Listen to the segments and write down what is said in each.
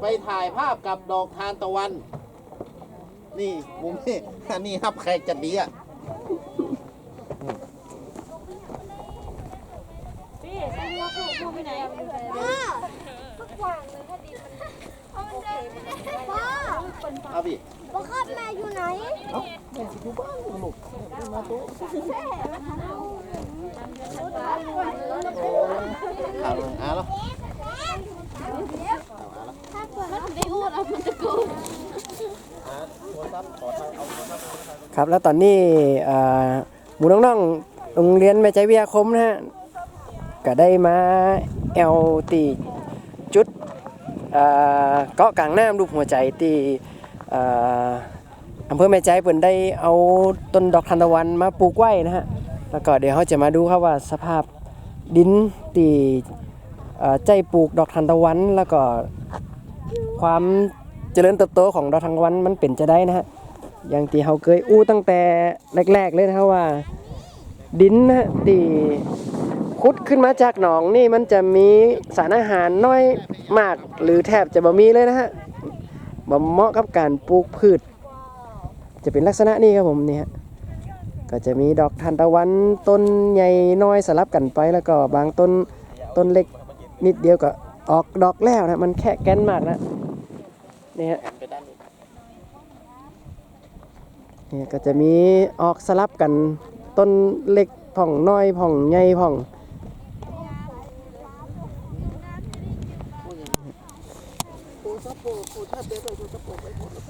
ไปถ่ายภาพกับดอกทานตะวัน นี่มุมนี้อันนี้ครับใครจะดีอะพี่ใส่หัวผูกผูกไปไหนพ่อเอาพี่พ่อครับแม่อยู่ไหนเอ้าแม่สิอยู่บ้านลูกมาตุ๊ครับอะแล้ว มันจะกูอะโทรศัพท์ขอทางเอาโทรศัพท์ครับแล้วตอนนี้หมูน้องๆโรงเรียนแม่ใจวิทยาคมนะฮะก็ได้มาแอลตีจุดเกาะกลางน้ำรูปหัวใจตีอำเภอแม่ใจเปิ่นได้เอาต้นดอกทานตะวันมาปลูกไว้นะฮะแล้วก็เดี๋ยวเขาจะมาดูครับว่าสภาพดินตีใจปลูกดอกทานตะวัน แล้วก็ ความเจริญเติบโตของดอกทานตะวันมันเป็นจะได้นะฮะอย่างที่เขาเคยอู้ตั้งแต่แรก ๆ เลยนะครับว่า ดินนะที่ขุดขึ้นมาจากหนองนี่มันจะมีสารอาหารน้อยมากหรือแทบจะบ่มีเลยนะฮะบ่เหมาะกับการปลูกพืช จะเป็นลักษณะนี้ครับผมเนี่ยก็จะมีดอกทานตะวันต้นใหญ่น้อยสลับกันไปแล้วก็บางต้นต้นเล็กนิดเดียวก็ออกดอกแล้วนะมันแค่แกนมากนะ นี่ฮะไปด้านนี้เนี่ยก็จะมีออกสลับกันต้นเล็กผ่องน้อยผ่องใหญ่ผ่อง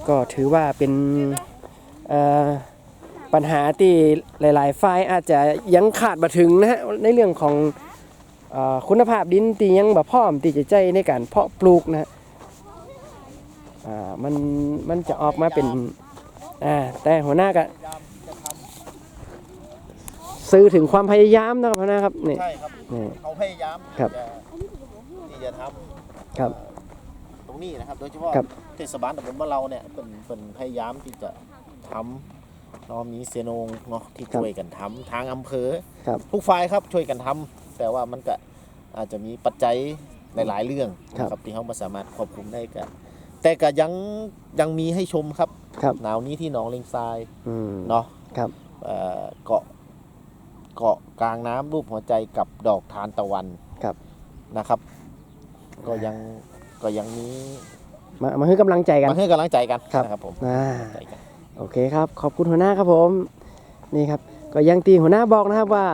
ก็ถือว่าเป็นปัญหาที่หลายๆฝ่ายอาจจะยังขาดมาถึงนะฮะในเรื่องของเอ่อคุณภาพดินที่ยังแบบพร้อมที่จะใจในการเพาะปลูกนะฮะ อ่ามันมันจะออกมาเป็นอ่าแต่หัวหน้าก็สื่อถึงความพยายามนะครับหัวหน้าครับนี่ ใช่ครับนี่เขาพยายามครับที่จะที่จะทำครับตรงนี้นะครับ โดยเฉพาะครับ เทศบาลตำบลบ้านเราเนี่ยเป็นเป็นพยายามที่จะทำเนาะมีเซโนงเนาะที่ช่วยกันทำทางอำเภอครับ ทุกฝ่ายครับช่วยกันทำแต่ว่ามันก็อาจจะมีปัจจัยหลายๆเรื่องครับนะครับที่เขาไม่สามารถควบคุมได้กัน แต่ก็ยังยังมีให้ชมครับ ครับ หนาวนี้ที่หนองเลงทรายอืม เนาะครับ เอ่อเกาะเกาะกลางน้ำรูปหัวใจกับดอกทานตะวันครับ นะครับ ก็ยังก็ยังมีมามาให้กำลังใจกัน มาให้กำลังใจกันครับ นะครับผมอ่า ใจกัน โอเคครับ ขอบคุณหัวหน้าครับผม นี่ครับ ก็อยังตีหัวหน้าบอกนะครับว่า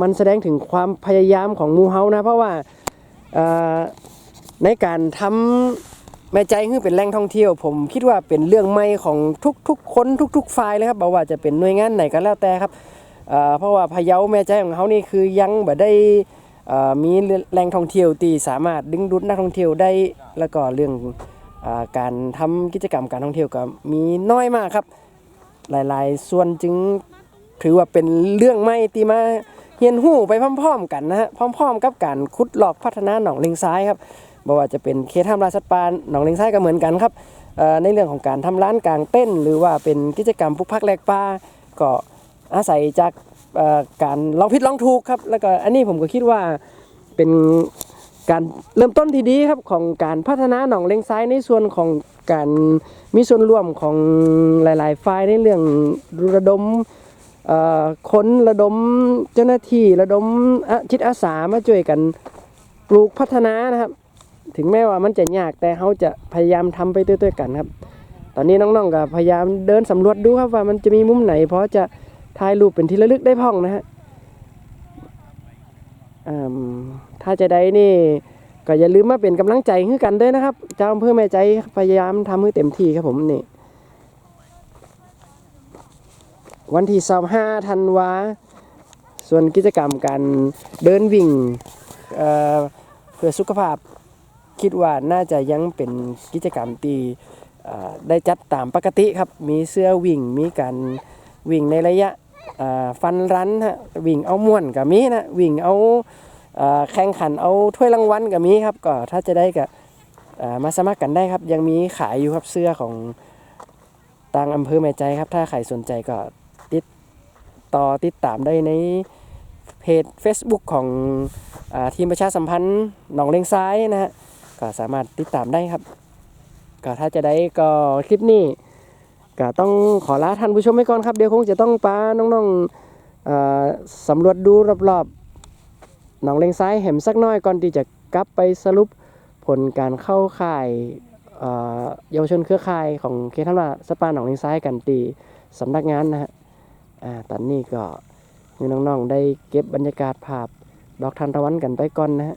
มันแสดงถึงความพยายามของหมูเฮานะ เพราะว่าเอ่อในการทำ แม่ใจให้เป็นแหล่งท่องเที่ยว ผมคิดว่าเป็นเรื่องใหม่ของทุกๆคนทุก ๆ ฝ่ายเลยครับบอกว่าจะเป็นหน่วยงานไหนก็แล้วแต่ครับเพราะว่าพะเยาแม่ใจของเขานี่คือยังแบบได้มีแหล่งท่องเที่ยวที่สามารถดึงดูดนักท่องเที่ยวได้แล้วก็เรื่องอการทำกิจกรรมการท่องเที่ยวก็มีน้อยมากครับ หลายๆ ส่วนจึงถือว่าเป็นเรื่องใหม่ที่มาเฮียนหู้ไปพร้อม ๆ กันนะฮะพร้อม ๆ กับการขุดหลอกพัฒนาหนองเลงซ้ายครับ บ่ว่าจะเป็นเขตห้ามล่าสัตว์ป่าหนองเลงไซ้ก็เหมือนกันครับในเรื่องของการทำร้านกลางเต้น หรือว่าเป็นกิจกรรมปลูกพักแหลกป่าก็อาศัยจากการลองผิดลองถูกครับ แล้วก็อันนี้ผมก็คิดว่าเป็นการเริ่มต้นที่ดีครับของการพัฒนาหนองเลงซ้ายในส่วนของการมีส่วนร่วมของหลายๆฝ่ายในเรื่องระดมเอ่อคนระดมเจ้าหน้าที่ระดมจิตอาสามาช่วยกันปลูกพัฒนานะครับ ถึงแม้ว่ามันจะยากแต่เขาจะพยายามทำไปด้วยๆกันครับ ตอนนี้น้องๆก็พยายามเดินสำรวจดูครับว่ามันจะมีมุมไหนเพราะจะถ่ายรูปเป็นที่ระลึกได้พ่องนะฮะถ้าจะได้นี่ก็อย่าลืมมาเป็นกำลังใจให้กันด้วยนะครับ เจ้าอำเภอแม่ใจพยายามทำให้เต็มที่ครับผมนี่วันที่25ธันวาส่วนกิจกรรมการเดินวิ่งเเพื่อสุขภาพ คิดว่าน่าจะยังเป็นกิจกรรมที่ได้จัดตามปกติครับ มีเสื้อวิ่ง มีการวิ่งในระยะฟันรันฮะ วิ่งเอาม่วนกับมีนะ วิ่งเอาอแข่งขันเอาถ้วยรางวัลก็มีครับ ก็ถ้าจะได้ก็เอ่อมาสมัครกันได้ครับ ยังมีขายอยู่ครับเสื้อของทางอำเภอแม่ใจครับ ถ้าใครสนใจก็ติดต่อติดตามได้ในเพจ Facebook ของอทีมประชาสัมพันธ์หนองเลงซ้ายนะฮะ ก็สามารถติดตามได้ครับ ก็ถ้าจะได้ก็คลิปนี้ก็ต้องขอลาท่านผู้ชมไปก่อนครับ เดี๋ยวคงจะต้องปาน้องๆสำรวจดูรอบๆหนองเลงซ้ายแหมสักหน้อยก่อนที่จะกลับไปสรุปผลการเข้าข่ายเยาวชนเครือข่ายของเคทันว่าสปาหนองเลงซ้ายกันตีสำนักงานนะฮะตอนนี้ก็มีน้องๆได้เก็บบรรยากาศภาพดอกทานตะวันกันไปก่อนนะฮะ